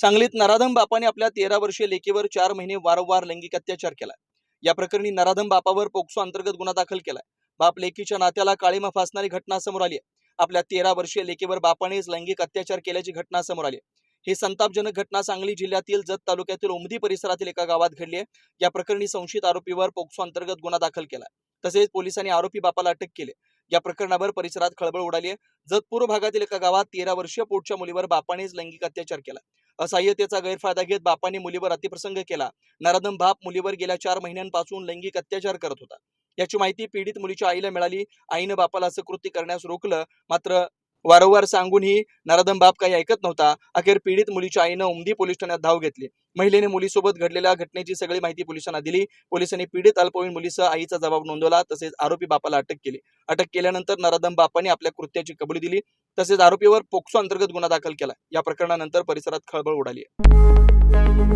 सांगलीत नराधम बापाने आपल्या तेरा वर्षीय लेकीवर चार महिने वारंवार लैंगिक अत्याचार केला या प्रकरणी नराधम बापावर पोक्सो अंतर्गत गुन्हा दाखल केलाय. बाप लेकीच्या नात्याला काळीमा फासणारी घटना समोर आली आहे. आपल्या तेरा वर्षीय लेकीवर बापानेच लैंगिक अत्याचार केल्याची घटना समोर आली ही संतापजनक घटना सांगली जिल्ह्यातील जत तालुक्यातील उमदी परिसरातील एका गावात घडली आहे. या प्रकरणी संशयित आरोपीवर पोक्सो अंतर्गत गुन्हा दाखल केला तसेच पोलिसांनी आरोपी बापाला अटक केली या प्रकरणावर परिसरात खळबळ उडाली आहे. जत पूर्व भागातील एका गावात तेरा वर्षीय पोटच्या मुलीवर बापानेच लैंगिक अत्याचार केला असहाय्यतेचा गैरफायदा घेत बापाने मुलीवर अतिप्रसंग केला. नराधम बाप मुलीवर गेल्या चार महिन्यांपासून लैंगिक अत्याचार करत होता. याची माहिती पीडित मुलीच्या आईला मिळाली. आईनं बापाला असं कृत्य करण्यास रोखलं. मात्र वारंवार सांगूनही नराधम बाप काही ऐकत नव्हता. अखेर पीडित मुलीच्या आईनं उमदी पोलीस ठाण्यात धाव घेतली. महिलेने मुलीसोबत घडलेल्या घटनेची सगळी माहिती पोलिसांना दिली. पोलिसांनी पीडित अल्पवयीन मुलीसह आईचा जबाब नोंदवला तसेच आरोपी बापाला अटक केली. अटक केल्यानंतर नराधम बापाने आपल्या कृत्याची कबुली दिली तसेच आरोपीवर पोक्सो अंतर्गत गुन्हा दाखल केला. या प्रकरणानंतर परिसरात खळबळ उडाली आहे.